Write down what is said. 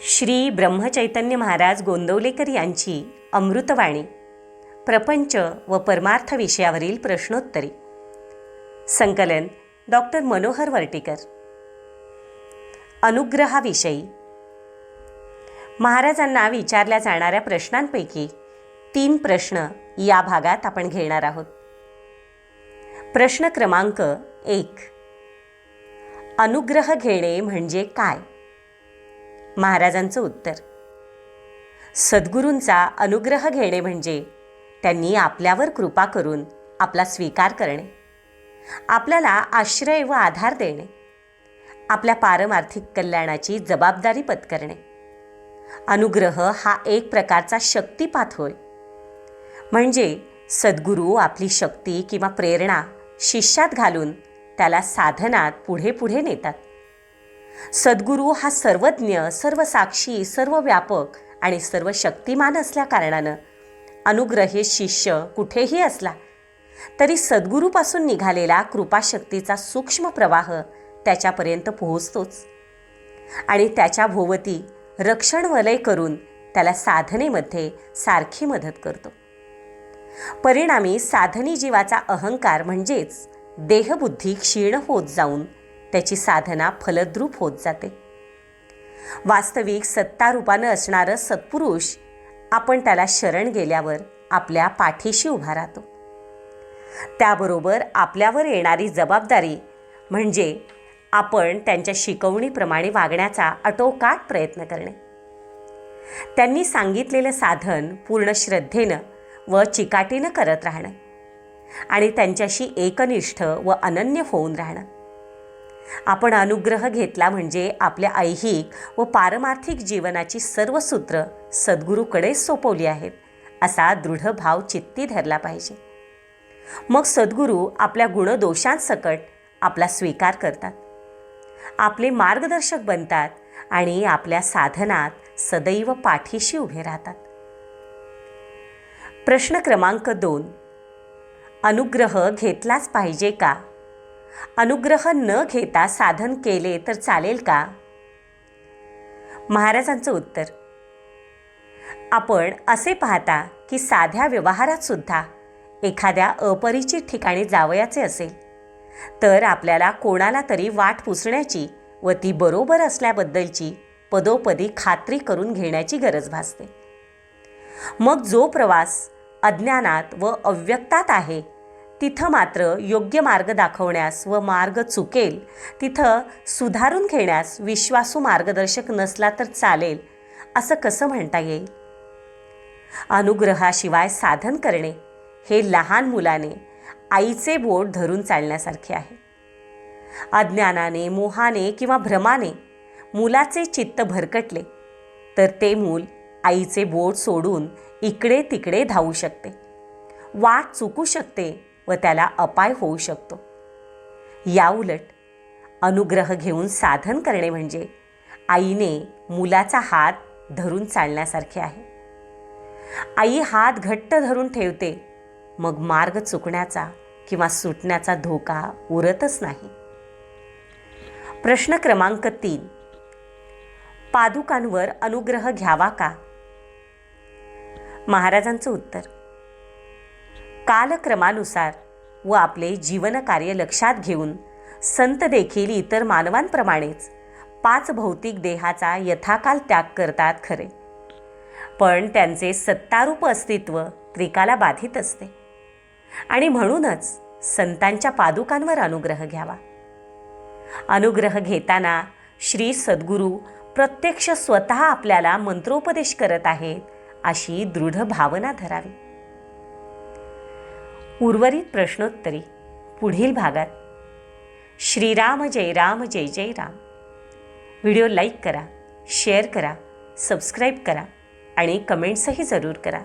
श्री ब्रह्मचैतन्य महाराज गोंदवलेकर यांची अमृतवाणी. प्रपंच व परमार्थ विषयावरील प्रश्नोत्तरी. संकलन डॉक्टर मनोहर वर्टीकर. अनुग्रहाविषयी. महाराजांना विचारल्या जाणाऱ्या प्रश्नांपैकी तीन प्रश्न या भागात आपण घेणार आहोत. प्रश्न क्रमांक एक. अनुग्रह घेणे म्हणजे काय? महाराजांचं उत्तर. सद्गुरूंचा अनुग्रह घेणे म्हणजे त्यांनी आपल्यावर कृपा करून आपला स्वीकार करणे आपल्याला आश्रय व आधार देणे आपल्या पारमार्थिक कल्याणाची जबाबदारी पत्करणे. अनुग्रह हा एक प्रकारचा शक्तिपात होय. म्हणजे सद्गुरू आपली शक्ती किंवा प्रेरणा शिष्यात घालून त्याला साधनात पुढे पुढे नेतात. सद्गुरू हा सर्वज्ञ सर्वसाक्षी सर्व व्यापक आणि सर्व शक्तिमान असल्या कारणानं शिष्य कुठेही असला तरी सद्गुरूपासून निघालेला कृपाशक्तीचा सूक्ष्म प्रवाह त्याच्यापर्यंत पोहोचतोच. आणि त्याच्या भोवती रक्षण वलय करून त्याला साधनेमध्ये सारखी मदत करतो. परिणामी साधनी जीवाचा अहंकार म्हणजेच देहबुद्धी क्षीण होत जाऊन त्याची साधना फलद्रूप होत जाते. वास्तविक सत्तारूपानं असणारं सत्पुरुष आपण त्याला शरण गेल्यावर आपल्या पाठीशी उभा राहतो. त्याबरोबर आपल्यावर येणारी जबाबदारी म्हणजे आपण त्यांच्या शिकवणीप्रमाणे वागण्याचा अटोकाट प्रयत्न करणे. त्यांनी सांगितलेलं साधन पूर्ण श्रद्धेनं व चिकाटीनं करत राहणं आणि त्यांच्याशी एकनिष्ठ व अनन्य होऊन राहणं. आपण अनुग्रह घेतला म्हणजे आपल्या ऐहिक व पारमार्थिक जीवनाची सर्व सूत्र सद्गुरूकडे सोपवली आहेत असा दृढ भाव चित्ती धरला पाहिजे. मग सद्गुरू आपल्या गुणदोषांसकट आपला स्वीकार करतात. आपले मार्गदर्शक बनतात आणि आपल्या साधनात सदैव पाठीशी उभे राहतात. प्रश्न क्रमांक दोन. अनुग्रह घेतलाच पाहिजे का? अनुग्रह न घेता साधन केले तर चालेल का? महाराजांचं उत्तर आपण असे पाहता की साध्या व्यवहारात सुद्धा एखाद्या अपरिचित ठिकाणी जावयाचे असेल तर आपल्याला कोणाला तरी वाट पुसण्याची व ती बरोबर असल्याबद्दलची पदोपदी खात्री करून घेण्याची गरज भासते. मग जो प्रवास अज्ञानात व अव्यक्तात आहे तिथं मात्र योग्य मार्ग दाखवण्यास व मार्ग चुकेल तिथं सुधारून घेण्यास विश्वासू मार्गदर्शक नसला तर चालेल असं कसं म्हणता येईल? अनुग्रहाशिवाय साधन करणे हे लहान मुलाने आईचे बोट धरून चालण्यासारखे आहे. अज्ञानाने मोहाने किंवा भ्रमाने मुलाचे चित्त भरकटले तर ते मूल आईचे बोट सोडून इकडे तिकडे धावू शकते. वाट चुकू शकते व त्याला अपाय होऊ शकतो. याउलट अनुग्रह घेऊन साधन करणे म्हणजे आईने मुलाचा हात धरून चालण्यासारखे आहे. आई हात घट्ट धरून ठेवते मग मार्ग चुकण्याचा किंवा सुटण्याचा धोका उरतच नाही. प्रश्न क्रमांक तीन. पादुकांवर अनुग्रह घ्यावा का? महाराजांचं उत्तर. कालक्रमानुसार व आपले जीवनकार्य लक्षात घेऊन संत देखील इतर मानवांप्रमाणेच पाच भौतिक देहाचा यथाकाल त्याग करतात खरे. पण त्यांचे सत्तारूप अस्तित्व त्रिकाला बाधित असते. आणि म्हणूनच संतांच्या पादुकांवर अनुग्रह घ्यावा. अनुग्रह घेताना श्री सद्गुरू प्रत्यक्ष स्वतः आपल्याला मंत्रोपदेश करत आहेत अशी दृढ भावना धरावी. उर्वरित प्रश्नोत्तरी पुढील भागात. श्रीराम जय राम जय जय राम. व्हिडिओ लाईक करा शेअर करा सबस्क्राईब करा आणि कमेंट्सही जरूर करा.